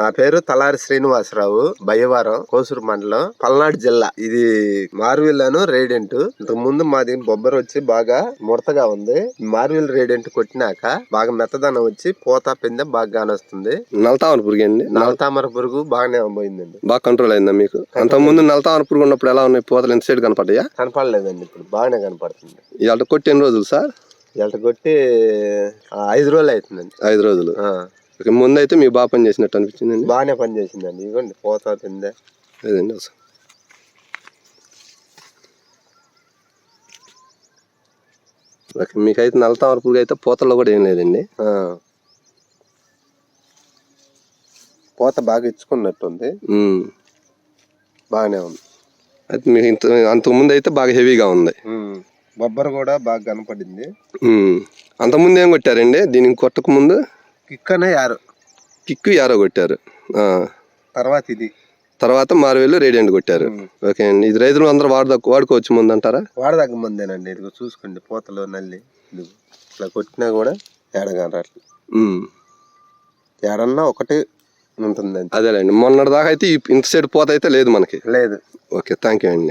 నా పేరు తలారి శ్రీనివాసరావు బయ్యవారం కోసూరు మండలం పల్నాడు జిల్లా. ఇది మార్విల్లను రేడియంట్. ఇంతకు ముందు మాది బొబ్బర వచ్చి బాగా ముడతగా ఉంది. మార్విల్ రేడియంట్ కొట్టినాక బాగా మెత్తదనం వచ్చి పోత పిందె బాగా కానొస్తుంది నలతామర పురుగు అండి? నల్లతామర పురుగు బాగానే పోయిందండి. బాగా కంట్రోల్ అయిందా మీకు? అంతకుముందు నలతామర పురుగు ఉన్నప్పుడు ఎలా ఉన్నాయి పూతలు? ఎంత సైడ్ కనపడ్డాయా? కనపడలేదండి ఇప్పుడు. బాగానే కనపడుతుంది. ఇవాళ కొట్టి ఎన్ని రోజులు సార్? ఎంత కొట్టి ఐదు రోజులు అవుతుందండి. ఐదు రోజులు. ముందు అయితే మీకు బాగా పని చేసినట్టు అనిపించిందండి. బాగానే పనిచేసిందండి ఇవ్వండి పోత పిందె అదండి అసలు. ఓకే మీకైతే నలతామర పురుగు అయితే పూతల్లో కూడా ఏం లేదండి. పోత బాగా ఇచ్చుకున్నట్టుంది. బాగానే ఉంది. అయితే మీకు ఇంత అంతకుముందు అయితే బాగా హెవీగా ఉంది. బొబ్బర కూడా బాగా కనపడింది. అంతకుముందు ఏం కొట్టారండి? దీనికి కొట్టక ముందు కిక్కనే యారు. కిక్కు యారో కొట్టారు. ఆ. తర్వాత ఇది తర్వాత మారువేలు రేడియంట్ కొట్టారు. ఓకే అండి. ఇది రైతులు అందరూ వాడదా వాడుకోవచ్చు ముందు అంటారా వాడదగ్గ ముందేనండి. ఇదిగో చూసుకోండి పూతలో నల్లి. ఇదిగో ఇట్లా కొట్టినా కూడా ఏడగాను అట్లా ఉమ్. ఏడన్నా ఒకటి ఉంటుందండి. అదేలేండి. మొన్నటి దాకా అయితే ఈ- ఇంత సైడ్ పోత అయితే లేదు మనకి. లేదు. ఓకే థ్యాంక్ యూ అండి.